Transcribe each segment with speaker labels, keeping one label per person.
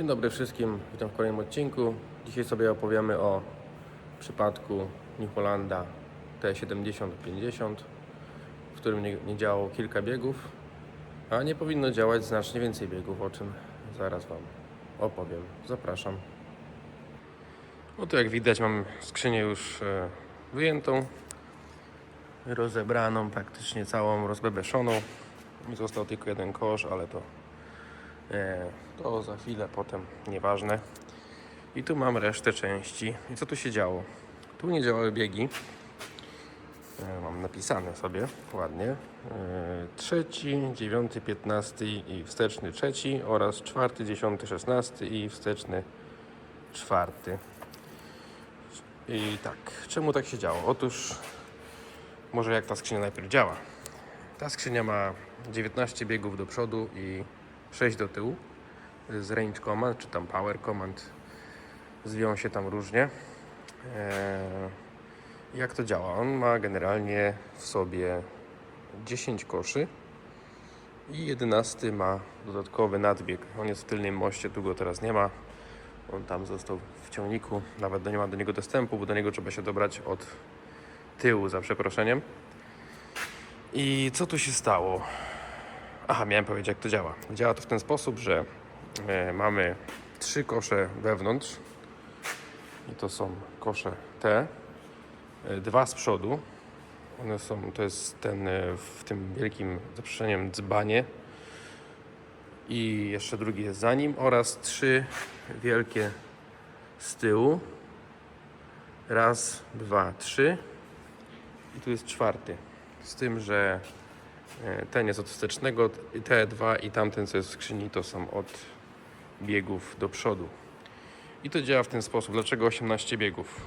Speaker 1: Dzień dobry wszystkim, witam w kolejnym odcinku. Dzisiaj sobie opowiemy o przypadku New Hollanda T7050, w którym nie, nie działało kilka biegów, a nie powinno działać znacznie więcej biegów, o czym zaraz Wam opowiem. Zapraszam. Oto jak widać mam skrzynię już e, wyjętą, rozebraną, praktycznie całą, rozbebeszoną. Został tylko jeden kosz, ale to To za chwilę, potem nieważne. I tu mam resztę części. I co tu się działo? Tu nie działały biegi. E, Mam napisane sobie ładnie. E, Trzeci, dziewiąty, piętnasty i wsteczny trzeci oraz czwarty, dziesiąty, szesnasty i wsteczny czwarty. I tak, czemu tak się działo? Otóż, może jak ta skrzynia najpierw działa. Ta skrzynia ma 19 biegów do przodu i 6 do tyłu z range command, czy tam power command. Zwią się tam różnie. Eee, jak to działa? On ma generalnie w sobie 10 koszy i 11 ma dodatkowy nadbieg. On jest w tylnym moście, tu go teraz nie ma. On tam został w ciągniku, nawet nie ma do niego dostępu, bo do niego trzeba się dobrać od tyłu, za przeproszeniem. I co tu się stało? Aha, miałem powiedzieć, jak to działa. Działa to w ten sposób, że e, mamy trzy kosze wewnątrz. I to są kosze te. Dwa z przodu. One są, to jest ten e, w tym wielkim zaprzeceniem dzbanie. I jeszcze drugi jest za nim. Oraz trzy wielkie z tyłu. Raz, dwa, trzy. I tu jest czwarty. Z tym, że Ten jest od wstecznego, te dwa i tamten, co jest w skrzyni, to są od biegów do przodu. I to działa w ten sposób. Dlaczego 18 biegów?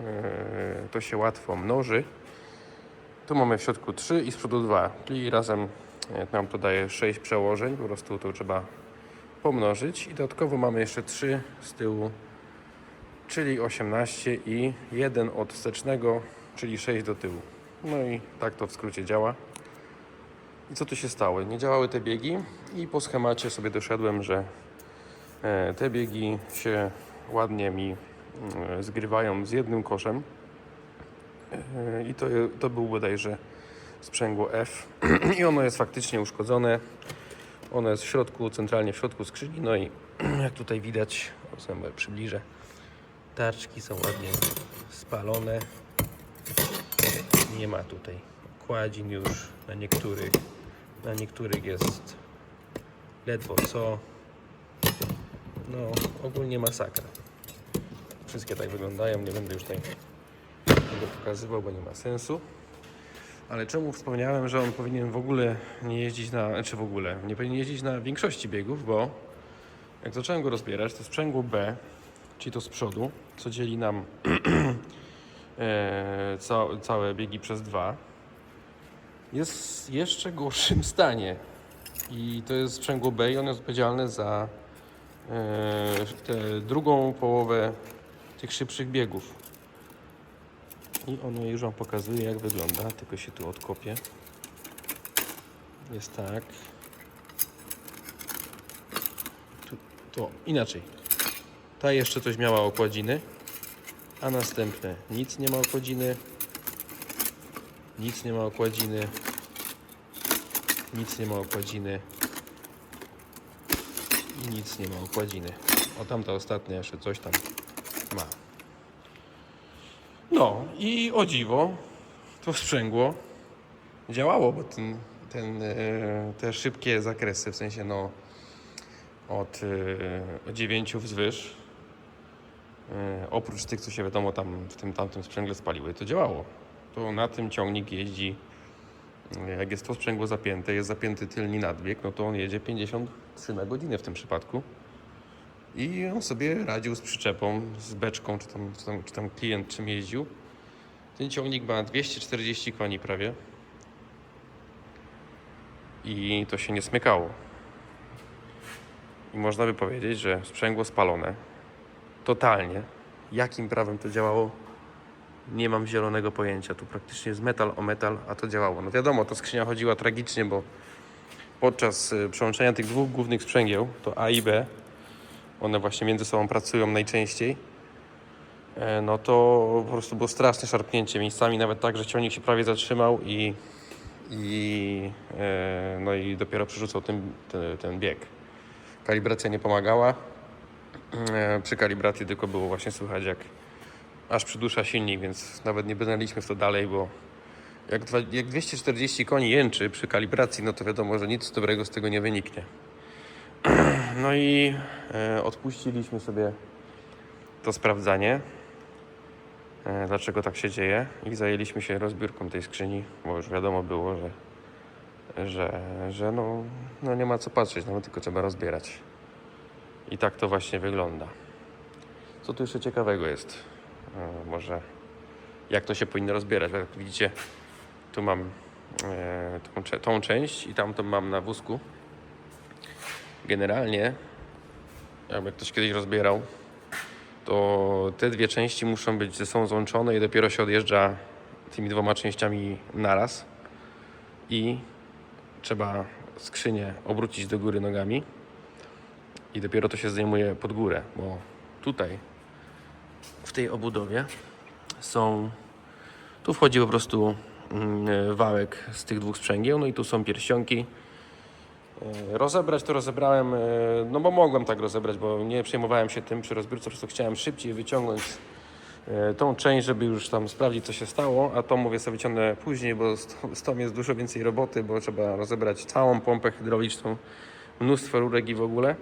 Speaker 1: E, To się łatwo mnoży. Tu mamy w środku 3 i z przodu 2, czyli razem e, nam to daje 6 przełożeń. Po prostu to trzeba pomnożyć. I dodatkowo mamy jeszcze 3 z tyłu, czyli 18 i jeden od wstecznego, czyli 6 do tyłu. No i tak to w skrócie działa. I co tu się stało? Nie działały te biegi i po schemacie sobie doszedłem, że e, te biegi się ładnie mi mm, zgrywają z jednym koszem. E, I to, to był bodajże sprzęgło F. I ono jest faktycznie uszkodzone. Ono jest w środku, centralnie w środku skrzyni. No i jak tutaj widać, sobie przybliżę, tarczki są ładnie spalone. Nie ma tutaj kładzin już na niektórych. Na niektórych jest ledwo co. No, ogólnie masakra. Wszystkie tak wyglądają. Nie będę już tego pokazywał, bo nie ma sensu. Ale czemu wspomniałem, że on powinien w ogóle nie jeździć na, czy w ogóle, nie powinien jeździć na większości biegów, bo jak zacząłem go rozbierać, to sprzęgło B, czyli to z przodu, co dzieli nam e, ca, całe biegi przez dwa, jest w jeszcze gorszym stanie. I to jest sprzęgło B i ono jest odpowiedzialne za e, tę drugą połowę tych szybszych biegów. I ono już Wam pokazuje jak wygląda, tylko się tu odkopię. Jest tak. Tu, inaczej. Ta jeszcze coś miała okładziny, a następne nic nie ma okładziny. Nic nie ma okładziny. Nic nie ma okładziny. I nic nie ma okładziny. O tamta ostatnia jeszcze coś tam ma. No i o dziwo to sprzęgło działało, bo ten, ten, e, te szybkie zakresy, w sensie no od e, 9 wzwyż, e, oprócz tych, co się wiadomo tam w tym tamtym sprzęgle spaliły, to działało to na tym ciągnik jeździ, jak jest to sprzęgło zapięte, jest zapięty tylny nadbieg, no to on jedzie 53 na godzinę w tym przypadku. I on sobie radził z przyczepą, z beczką, czy tam, czy tam, czy tam klient czym jeździł. Ten ciągnik ma 240 koni prawie. I to się nie smykało. I można by powiedzieć, że sprzęgło spalone. Totalnie. Jakim prawem to działało? Nie mam zielonego pojęcia. Tu praktycznie jest metal o metal, a to działało. No wiadomo, ta skrzynia chodziła tragicznie, bo podczas y, przełączenia tych dwóch głównych sprzęgieł, to A i B, one właśnie między sobą pracują najczęściej, e, no to po prostu było straszne szarpnięcie. Miejscami nawet tak, że ciągnik się prawie zatrzymał i, i, e, no i dopiero przerzucał ten, ten, ten bieg. Kalibracja nie pomagała. E, Przy kalibracji tylko było właśnie słychać jak aż przydusza silnik, więc nawet nie brnęliśmy w to dalej, bo jak, dwa, jak 240 koni jęczy przy kalibracji, no to wiadomo, że nic dobrego z tego nie wyniknie. No i e, odpuściliśmy sobie to sprawdzanie, e, dlaczego tak się dzieje i zajęliśmy się rozbiórką tej skrzyni, bo już wiadomo było, że, że, że no, no nie ma co patrzeć, no tylko trzeba rozbierać. I tak to właśnie wygląda. Co tu jeszcze ciekawego jest? Może jak to się powinno rozbierać? Jak widzicie, tu mam e, tą, tą część i tamtą mam na wózku. Generalnie, jakby ktoś kiedyś rozbierał, to te dwie części muszą być ze sobą złączone i dopiero się odjeżdża tymi dwoma częściami naraz. I trzeba skrzynię obrócić do góry nogami i dopiero to się zdejmuje pod górę, bo tutaj tej obudowie są tu wchodzi po prostu mm, wałek z tych dwóch sprzęgieł, no i tu są pierścionki. E, Rozebrać to rozebrałem, e, no bo mogłem tak rozebrać, bo nie przejmowałem się tym przy rozbiórce, po prostu chciałem szybciej wyciągnąć e, tą część, żeby już tam sprawdzić co się stało, a to mówię sobie wyciągnę później, bo z, tą jest dużo więcej roboty, bo trzeba rozebrać całą pompę hydrauliczną, mnóstwo rurek i w ogóle.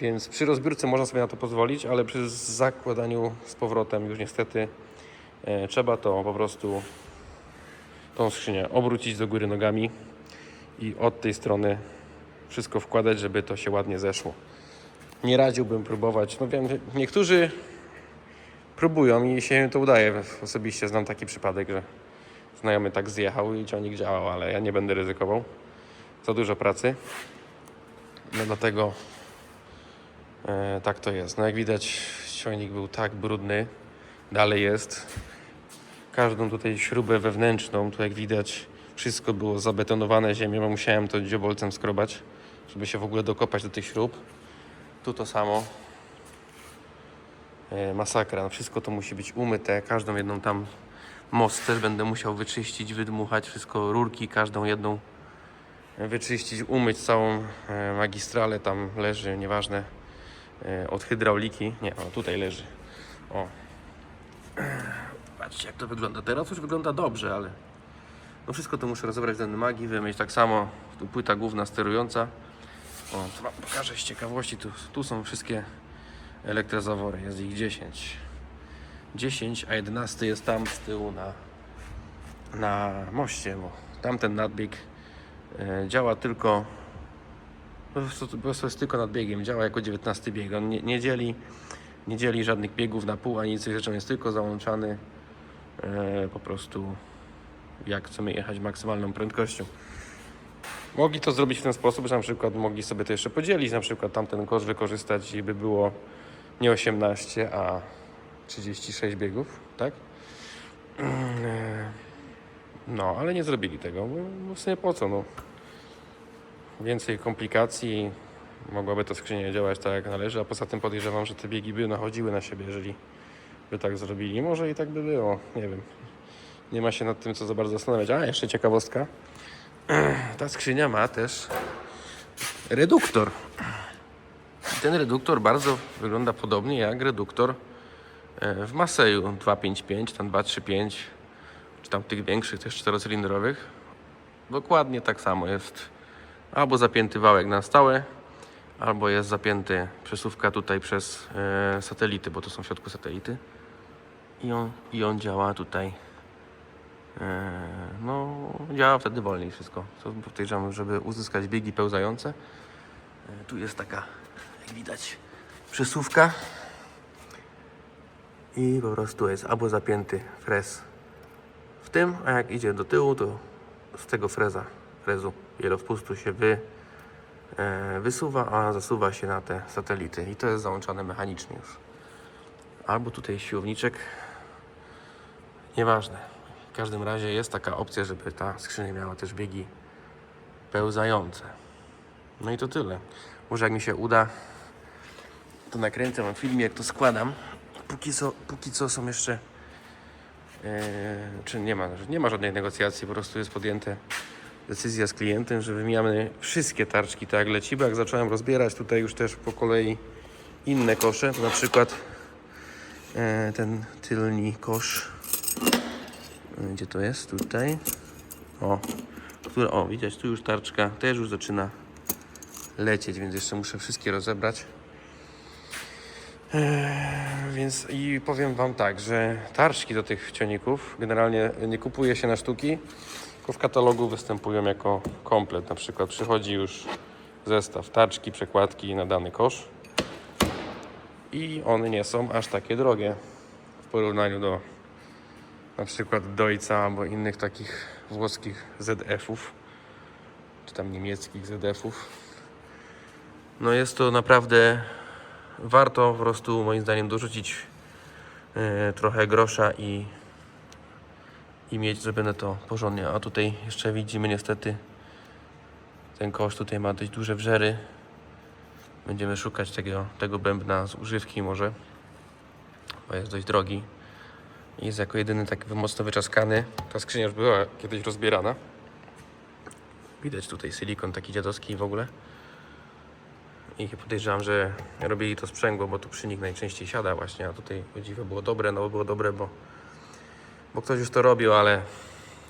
Speaker 1: Więc przy rozbiórce można sobie na to pozwolić, ale przy zakładaniu z powrotem już niestety e, trzeba to po prostu tą skrzynię obrócić do góry nogami i od tej strony wszystko wkładać, żeby to się ładnie zeszło. Nie radziłbym próbować. No wiem, niektórzy próbują i się im to udaje. Osobiście znam taki przypadek, że znajomy tak zjechał i ciągnik działał, ale ja nie będę ryzykował. Za dużo pracy. No dlatego E, tak to jest. No jak widać, ciągnik był tak brudny, dalej jest. Każdą tutaj śrubę wewnętrzną, tu jak widać, wszystko było zabetonowane ziemią, musiałem to dziobolcem skrobać, żeby się w ogóle dokopać do tych śrub. Tu to samo. E, masakra, no wszystko to musi być umyte, każdą jedną tam most też będę musiał wyczyścić, wydmuchać, wszystko, rurki, każdą jedną wyczyścić, umyć całą e, magistralę, tam leży, nieważne od hydrauliki. Nie, o tutaj leży. O. Patrzcie jak to wygląda. Teraz już wygląda dobrze, ale no wszystko to muszę rozebrać do magi, wymyć tak samo. Tu płyta główna sterująca. O, to wam pokażę z ciekawości. Tu, tu są wszystkie elektrozawory. Jest ich 10. 10, a 11 jest tam z tyłu na, na moście, bo tamten nadbieg e, działa tylko po prostu, po prostu jest tylko nad biegiem, działa jako 19 bieg. On nie, nie, dzieli, nie dzieli żadnych biegów na pół, ani nic rzeczą jest tylko załączany e, po prostu jak chcemy jechać maksymalną prędkością. Mogli to zrobić w ten sposób, że na przykład mogli sobie to jeszcze podzielić, na przykład tamten kosz wykorzystać i by było nie 18, a 36 biegów, tak? E, No, ale nie zrobili tego, bo w sumie po co, no więcej komplikacji. Mogłaby ta skrzynia działać tak jak należy, a poza tym podejrzewam, że te biegi by nachodziły na siebie, jeżeli by tak zrobili. Może i tak by było, nie wiem. Nie ma się nad tym co za bardzo zastanawiać. A, jeszcze ciekawostka. Ta skrzynia ma też reduktor. Ten reduktor bardzo wygląda podobnie jak reduktor e, w Maseju 255, tam 235, czy tam tych większych, też czterocylindrowych. Dokładnie tak samo jest albo zapięty wałek na stałe, albo jest zapięty przesuwka tutaj przez e, satelity, bo to są w środku satelity. I on, I on działa tutaj. E, no, działa wtedy wolniej wszystko. To podejrzewam, żeby uzyskać biegi pełzające. E, tu jest taka, jak widać, przesuwka. I po prostu jest albo zapięty frez w tym, a jak idzie do tyłu, to z tego freza, frezu wielowpustu się wy, e, wysuwa, a zasuwa się na te satelity. I to jest załączane mechanicznie już. Albo tutaj siłowniczek. Nieważne. W każdym razie jest taka opcja, żeby ta skrzynia miała też biegi pełzające. No i to tyle. Może jak mi się uda to nakręcę wam film, jak to składam. Póki co, póki co są jeszcze. e, czy nie ma, nie ma żadnej negocjacji, po prostu jest podjęte decyzja z klientem, że wymieniamy wszystkie tarczki tak leci, bo jak zacząłem rozbierać tutaj już też po kolei inne kosze, na przykład e, ten tylni kosz, e, gdzie to jest? Tutaj. O, które, o, widać, tu już tarczka też już zaczyna lecieć, więc jeszcze muszę wszystkie rozebrać. Eee, więc i powiem Wam tak, że tarczki do tych ciągników generalnie nie kupuje się na sztuki, tylko w katalogu występują jako komplet. Na przykład przychodzi już zestaw tarczki, przekładki na dany kosz i one nie są aż takie drogie w porównaniu do na przykład Deutza albo innych takich włoskich ZF-ów czy tam niemieckich ZF-ów. No jest to naprawdę warto po prostu moim zdaniem dorzucić e, trochę grosza i, i mieć zrobione to porządnie. A tutaj jeszcze widzimy niestety ten kosz tutaj ma dość duże wrzery. Będziemy szukać tego, tego bębna z używki może, bo jest dość drogi. Jest jako jedyny taki mocno wyczaskany. Ta skrzynia już była kiedyś rozbierana. Widać tutaj silikon taki dziadowski w ogóle. I podejrzewam, że robili to sprzęgło, bo tu przynik najczęściej siada właśnie, a tutaj o dziwo było dobre, no było dobre, bo, bo ktoś już to robił, ale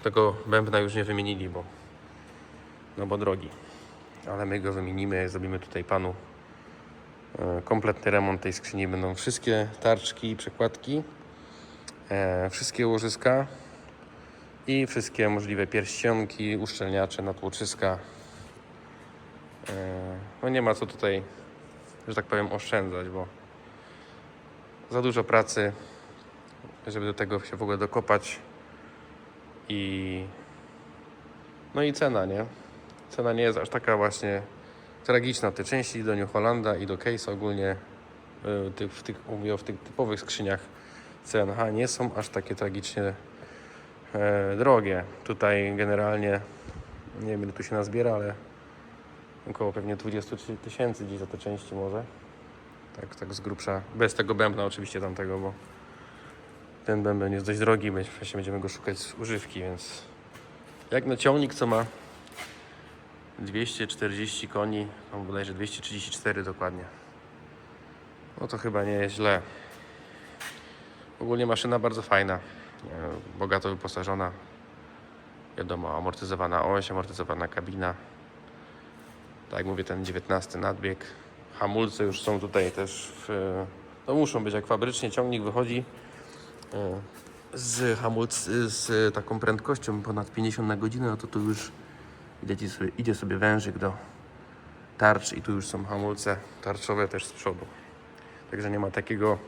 Speaker 1: tego bębna już nie wymienili, bo no bo drogi. Ale my go wymienimy, zrobimy tutaj panu e, kompletny remont tej skrzyni. Będą wszystkie tarczki, przekładki, e, wszystkie łożyska i wszystkie możliwe pierścionki, uszczelniacze, natłoczyska. E, No nie ma co tutaj, że tak powiem, oszczędzać, bo za dużo pracy, żeby do tego się w ogóle dokopać i no i cena, nie? Cena nie jest aż taka właśnie tragiczna. Te części do New i do Case ogólnie y, w tych, mówię w tych typowych skrzyniach CNH nie są aż takie tragicznie e, drogie. Tutaj generalnie nie wiem ile tu się nazbiera, ale około pewnie 23 tysięcy gdzieś za te części może. Tak, tak z grubsza. Bez tego bębna oczywiście tamtego, bo ten bęben jest dość drogi, właśnie będziemy go szukać z używki, więc jak na ciągnik, co ma 240 koni, tam bodajże 234 dokładnie. No to chyba nie jest źle. Ogólnie maszyna bardzo fajna, bogato wyposażona. Wiadomo, amortyzowana oś, amortyzowana kabina. Tak jak mówię, ten 19 nadbieg. Hamulce już są tutaj też w, no muszą być jak fabrycznie. Ciągnik wychodzi z hamulc, z taką prędkością ponad 50 na godzinę, no to tu już idzie, sobie, idzie sobie wężyk do tarcz i tu już są hamulce tarczowe też z przodu. Także nie ma takiego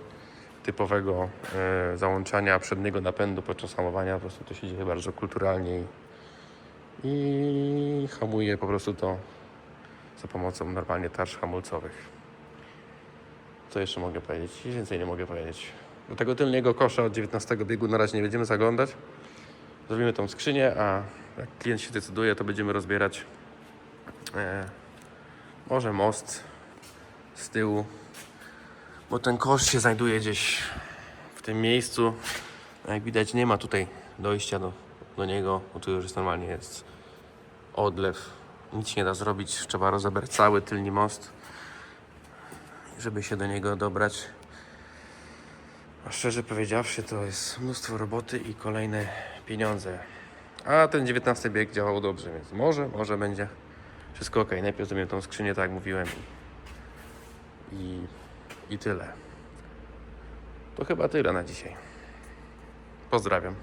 Speaker 1: typowego e, załączania przedniego napędu podczas hamowania. Po prostu to się dzieje bardzo kulturalnie i, i hamuje po prostu to za pomocą normalnie tarcz hamulcowych. Co jeszcze mogę powiedzieć? Nic Więcej nie mogę powiedzieć. Do tego tylnego kosza od 19 biegu na razie nie będziemy zaglądać. Zrobimy tą skrzynię, a jak klient się decyduje, to będziemy rozbierać e, może most z tyłu, bo ten kosz się znajduje gdzieś w tym miejscu. Jak widać, nie ma tutaj dojścia do, do niego, bo tu już jest normalnie jest odlew. Nic nie da zrobić, trzeba rozebrać cały tylny most, żeby się do niego dobrać. A szczerze powiedziawszy, to jest mnóstwo roboty i kolejne pieniądze. A ten 19 bieg działał dobrze, więc może, może będzie wszystko ok. Najpierw zrobię tą skrzynię, tak jak mówiłem. I, I tyle. To chyba tyle na dzisiaj. Pozdrawiam.